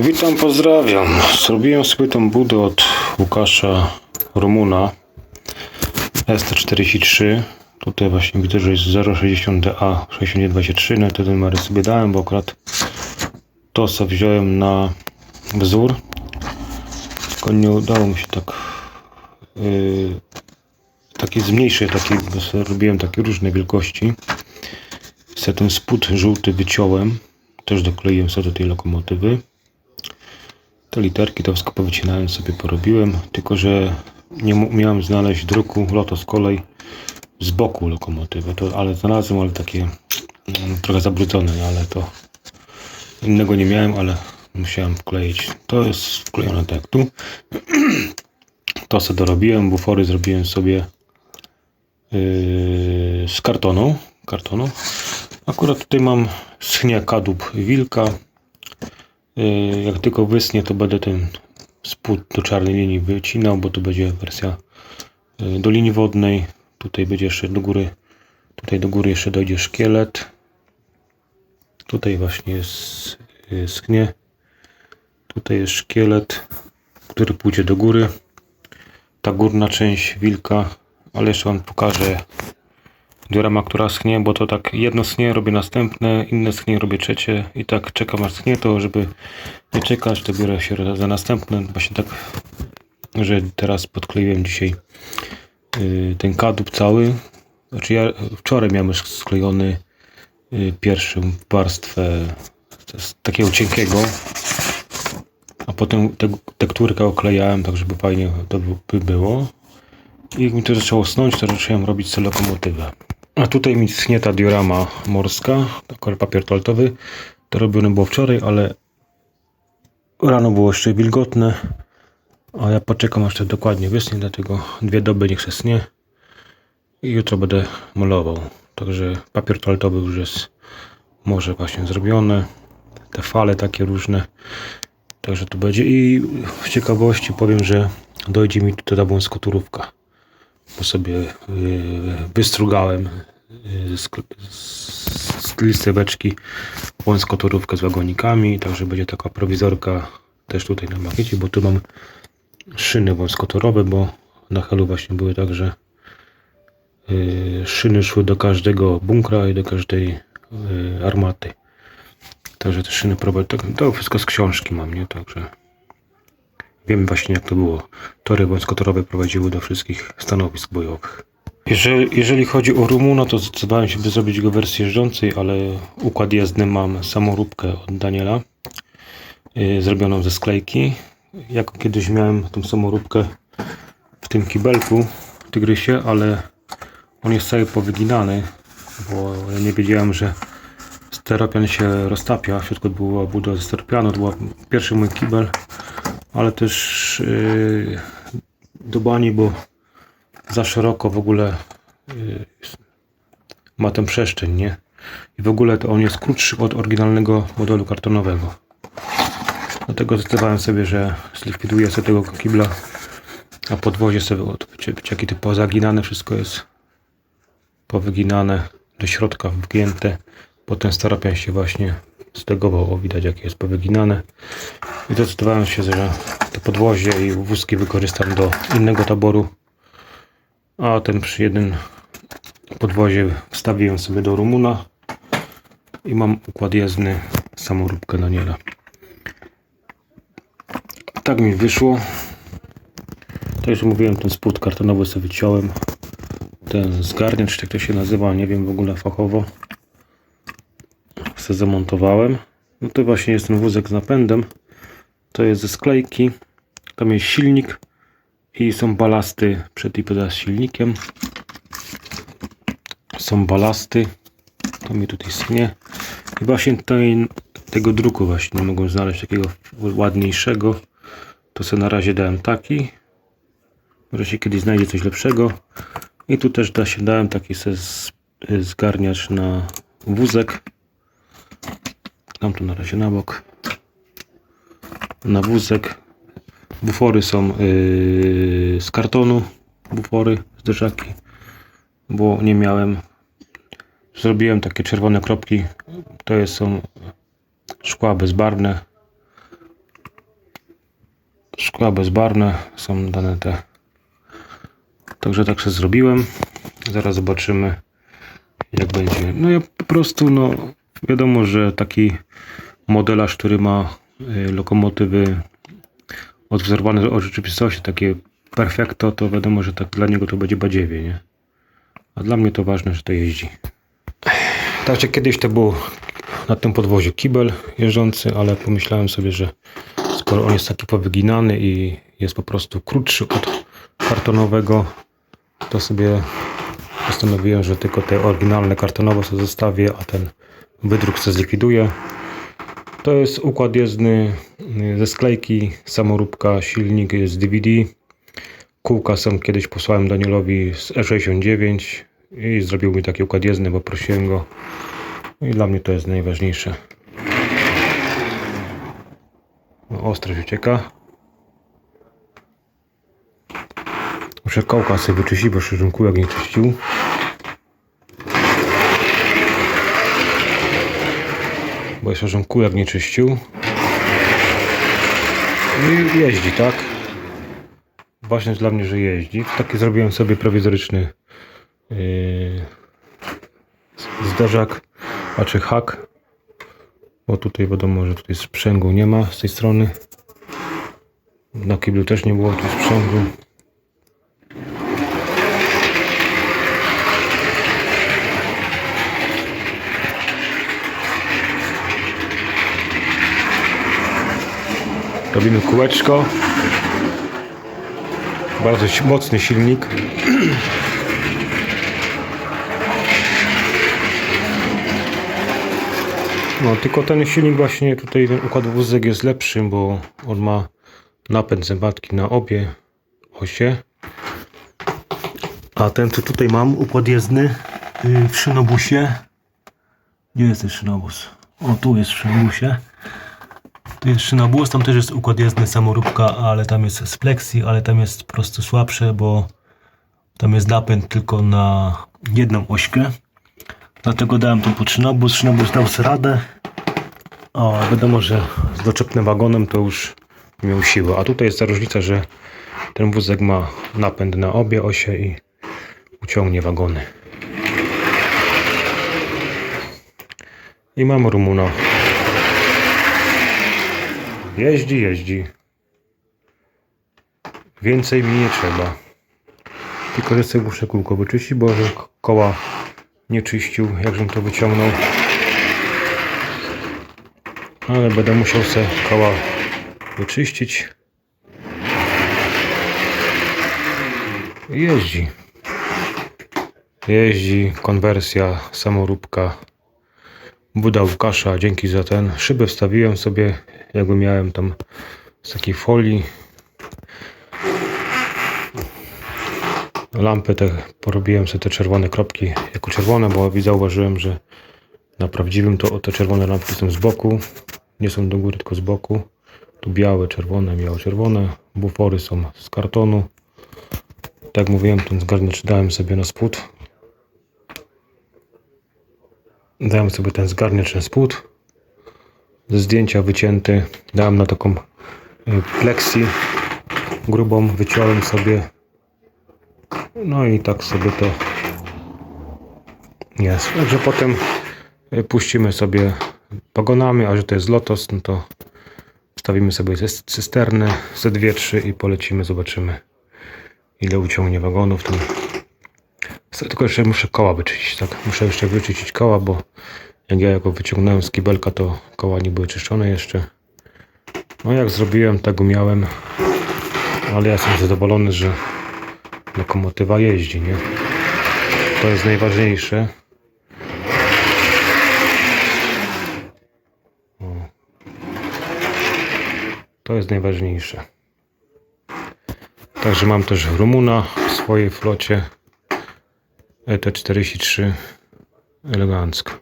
Witam, pozdrawiam. Zrobiłem sobie tą budę od Łukasza Rumuna ST43. Tutaj właśnie widzę, że jest 060DA 6223. No i te numery sobie dałem, bo akurat to co wziąłem na wzór. Tylko nie udało mi się tak yy, taki zmniejszy, taki, bo sobie robiłem takie różne wielkości. Sobie ten spód żółty wyciąłem. Też dokleiłem sobie do tej lokomotywy. Te literki to wszystko powycinałem sobie, porobiłem. Tylko, że nie umiałem znaleźć druku Lotos Kolej z boku lokomotywy. To, ale znalazłem, ale takie mm, trochę zabrudzone, no, ale to innego nie miałem, ale musiałem wkleić. To jest wklejone tak tu. To sobie dorobiłem, bufory zrobiłem sobie yy, z kartonu. kartonu. Akurat tutaj mam schnie kadłub wilka. Yy, Jak tylko wysnie, to będę ten spód do czarnej linii wycinał, bo to będzie wersja yy, do linii wodnej. Tutaj będzie jeszcze do góry, tutaj do góry jeszcze dojdzie szkielet. Tutaj właśnie jest yy, schnie. Tutaj jest szkielet, który pójdzie do góry. Ta górna część wilka, ale jeszcze Wam pokażę diorama, która schnie, bo to tak jedno schnie, robię następne, inne schnie, robię trzecie i tak czekam aż schnie, to żeby nie czekać, to biorę się za następne. Właśnie tak, że teraz podkleiłem dzisiaj yy, ten kadłub cały. Znaczy ja wczoraj miałem już sklejony yy, pierwszą warstwę takiego cienkiego, a potem te, tekturkę oklejałem, tak żeby fajnie to by było. I jak mi to zaczęło snąć, to zacząłem robić sobie lokomotywę. A tutaj mi schnie ta diorama morska, akurat papier toaletowy. To robione było wczoraj, ale rano było jeszcze wilgotne. A ja poczekam aż to dokładnie wysnie, dlatego dwie doby niech się snie. I jutro będę malował. Także papier toaletowy już jest może właśnie zrobione. Te fale takie różne. Także to będzie. I w ciekawości powiem, że dojdzie mi tutaj ta wąskoturówka bo sobie yy, wystrugałem yy, z, z, listeweczki z wagonikami, także będzie taka prowizorka też tutaj na makiecie, bo tu mam szyny wąskotorowe, bo na helu właśnie były tak, że yy, szyny szły do każdego bunkra i do każdej armaty. Także te szyny tak, to wszystko z książki mam, nie? Także Wiem właśnie jak to było. Tory wąskotorowe prowadziły do wszystkich stanowisk bojowych. Jeżeli, jeżeli chodzi o Rumuna, to zdecydowałem się, by zrobić go w wersji jeżdżącej, ale układ jezdny mam samoróbkę od Daniela, yy, zrobioną ze sklejki. Jak kiedyś miałem tą samoróbkę w tym kibelku, tygrysie, ale on jest cały powyginany, bo nie wiedziałem, że steropian się roztapia. W środku była buda ze steropianu, to był pierwszy mój kibel ale też yy, do bani, bo za szeroko w ogóle yy, ma tę przestrzeń, nie? I w ogóle to on jest krótszy od oryginalnego modelu kartonowego. Dlatego zdecydowałem sobie, że zlikwiduję sobie tego kibla, a podwozie sobie, o, to wiecie, wiecie, jakie to pozaginane wszystko jest powyginane do środka wgięte. Potem staropian się właśnie stegował, o widać jakie jest powyginane. I zdecydowałem się, że to podwozie i wózki wykorzystam do innego taboru. A ten przy jednym podwozie wstawiłem sobie do Rumuna. I mam układ jezdny, samoróbkę Daniela. Tak mi wyszło. To już mówiłem, ten spód kartonowy sobie wyciąłem. Ten zgarniacz, czy jak to się nazywa, nie wiem w ogóle fachowo. Se zamontowałem. No to właśnie jest ten wózek z napędem. To jest ze sklejki. Tam jest silnik i są balasty przed i poza silnikiem. Są balasty. To mi tutaj schnie. I właśnie tego druku właśnie nie mogłem znaleźć takiego ładniejszego. To sobie na razie dałem taki. Może się kiedyś znajdzie coś lepszego. I tu też da się dałem taki se z- zgarniacz na wózek. Dam to na razie na bok. Na wózek. Bufory są yy, z kartonu. Bufory, zderzaki. Bo nie miałem. Zrobiłem takie czerwone kropki. To jest, są szkła bezbarwne. Szkła bezbarwne są dane te. Także tak się zrobiłem. Zaraz zobaczymy jak będzie. No ja po prostu no wiadomo, że taki modelarz, który ma y, lokomotywy odwzorowane od rzeczywistości, takie perfekto, to wiadomo, że tak dla niego to będzie badziewie, nie? A dla mnie to ważne, że to jeździ. Także kiedyś to był na tym podwoziu kibel jeżdżący, ale pomyślałem sobie, że skoro on jest taki powyginany i jest po prostu krótszy od kartonowego, to sobie postanowiłem, że tylko te oryginalne kartonowe sobie zostawię, a ten wydruk sobie zlikwiduję. To jest układ jezdny y, ze sklejki, samoróbka, silnik z DVD. Kółka są kiedyś posłałem Danielowi z E69 i zrobił mi taki układ jezdny, bo prosiłem go. I dla mnie to jest najważniejsze. No, ostrość ucieka. Muszę kołka sobie wyczyścić, bo szczerze kółek nie czyścił. Bo jeszcze żem nie czyścił. I jeździ, tak? Właśnie dla mnie, że jeździ. Taki zrobiłem sobie prowizoryczny yy, zderzak, a czy hak. Bo tutaj wiadomo, że tutaj sprzęgu nie ma z tej strony. Na kiblu też nie było tu sprzęgu. Robimy kółeczko. Bardzo mocny silnik. No, tylko ten silnik właśnie tutaj, ten układ wózek jest lepszy, bo on ma napęd zębatki na obie osie. A ten, co tutaj mam, układ jezdny yy, w szynobusie. Gdzie jest ten szynobus? O, tu jest w szynobusie. Tu jest szynobus, tam też jest układ jezdny samoróbka, ale tam jest z plexi, ale tam jest po prostu słabsze, bo tam jest napęd tylko na jedną ośkę. Dlatego dałem tu pod szynobus. Szynobus dał sobie radę. O, wiadomo, że z doczepnym wagonem to już miał siły. A tutaj jest ta różnica, że ten wózek ma napęd na obie osie i uciągnie wagony. I mam Rumuna. Jeździ, jeździ. Więcej mi nie trzeba. Tylko sobie muszę kółko wyczyścić, bo k- koła nie czyścił, jakżem to wyciągnął. Ale będę musiał sobie koła wyczyścić. Jeździ. Jeździ, konwersja, samoróbka. Buda Łukasza, dzięki za ten. Szybę wstawiłem sobie, jakby miałem tam z takiej folii. Lampy te porobiłem sobie te czerwone kropki jako czerwone, bo zauważyłem, że na prawdziwym to te czerwone lampki są z boku, nie są do góry, tylko z boku. Tu białe, czerwone, białe, czerwone. Bufory są z kartonu. Tak jak mówiłem, ten zgarniacz dałem sobie na spód. Dałem sobie ten zgarniacz na spód. Ze zdjęcia wycięty. Dałem na taką y, plexi grubą. Wyciąłem sobie. No i tak sobie to jest. Także potem y, puścimy sobie pogonami, a że to jest Lotos, no to wstawimy sobie cys- cysternę ze dwie, trzy i polecimy, zobaczymy ile uciągnie wagonów. Ten... Tylko jeszcze muszę koła wyczyścić, tak? Muszę jeszcze wyczyścić koła, bo jak ja jako wyciągnąłem z kibelka, to koła nie były czyszczone jeszcze. No jak zrobiłem, tak umiałem. Ale ja jestem zadowolony, że lokomotywa jeździ, nie? To jest najważniejsze. O. To jest najważniejsze. Także mam też Rumuna w swojej flocie. E ET43 elegancko.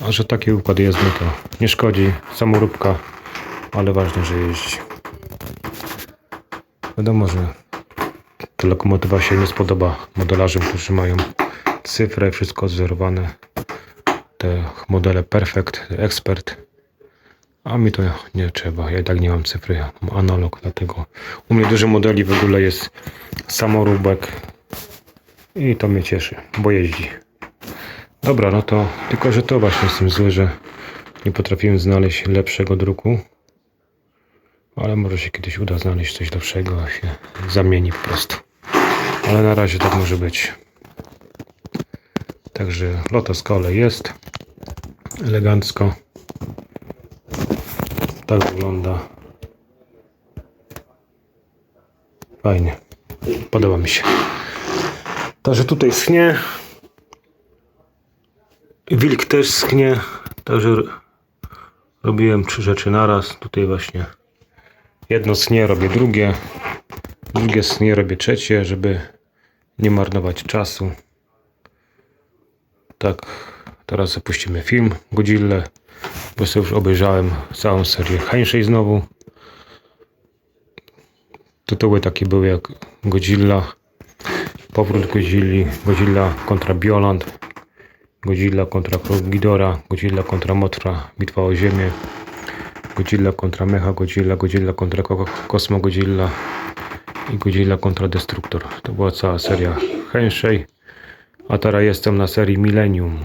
A że taki układ jezdny to nie szkodzi, samoróbka, ale ważne, że jeździ. Wiadomo, że ta lokomotywa się nie spodoba modelarzom, którzy mają cyfrę, wszystko odzorowane. Te modele Perfect, Expert, A mi to nie trzeba, ja i tak nie mam cyfry, mam analog, dlatego u mnie dużo modeli w ogóle jest samoróbek i to mnie cieszy, bo jeździ. Dobra, no to tylko, że to właśnie jestem zły, że nie potrafiłem znaleźć lepszego druku. Ale może się kiedyś uda znaleźć coś lepszego, a się zamieni po prostu. Ale na razie tak może być. Także Lotus Cole jest. Elegancko. Tak wygląda. Fajnie. Podoba mi się. Także tutaj schnie. Wilk też schnie. Także robiłem trzy rzeczy naraz. Tutaj właśnie jedno schnie, robię drugie. Drugie schnie, robię trzecie, żeby nie marnować czasu. Tak, teraz zapuścimy film Godzilla, bo sobie już obejrzałem całą serię Henshey znowu. Tytuły takie były jak Godzilla, Powrót Godzilli, Godzilla kontra Bioland, Godzilla kontra Ghidorah, Godzilla kontra Mothra, Bitwa o Ziemię, Godzilla kontra Mecha Godzilla, Godzilla kontra Ko- Kosmo Godzilla i Godzilla kontra Destruktor. To była cała seria Henshey. A teraz jestem na serii Millennium.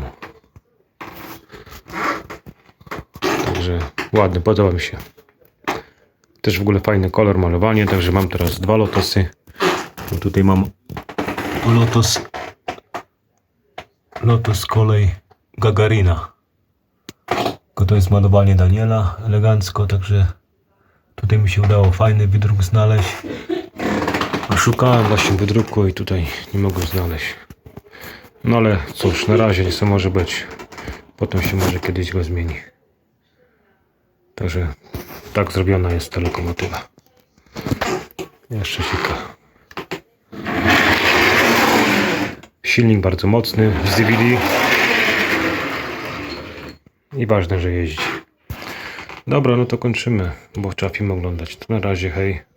Także ładny, podoba mi się. Też w ogóle fajny kolor, malowanie, także mam teraz dwa lotosy. Bo tutaj mam lotos lotos kolej Gagarina. Tylko to jest malowanie Daniela elegancko, także tutaj mi się udało fajny wydruk znaleźć. A Szukałem właśnie wydruku i tutaj nie mogłem znaleźć. No ale cóż, na razie co może być. Potem się może kiedyś go zmieni. Także tak zrobiona jest ta lokomotywa. Jeszcze ciekawe. Silnik bardzo mocny z DVD. I ważne, że jeździ. Dobra, no to kończymy, bo trzeba film oglądać. To na razie, hej.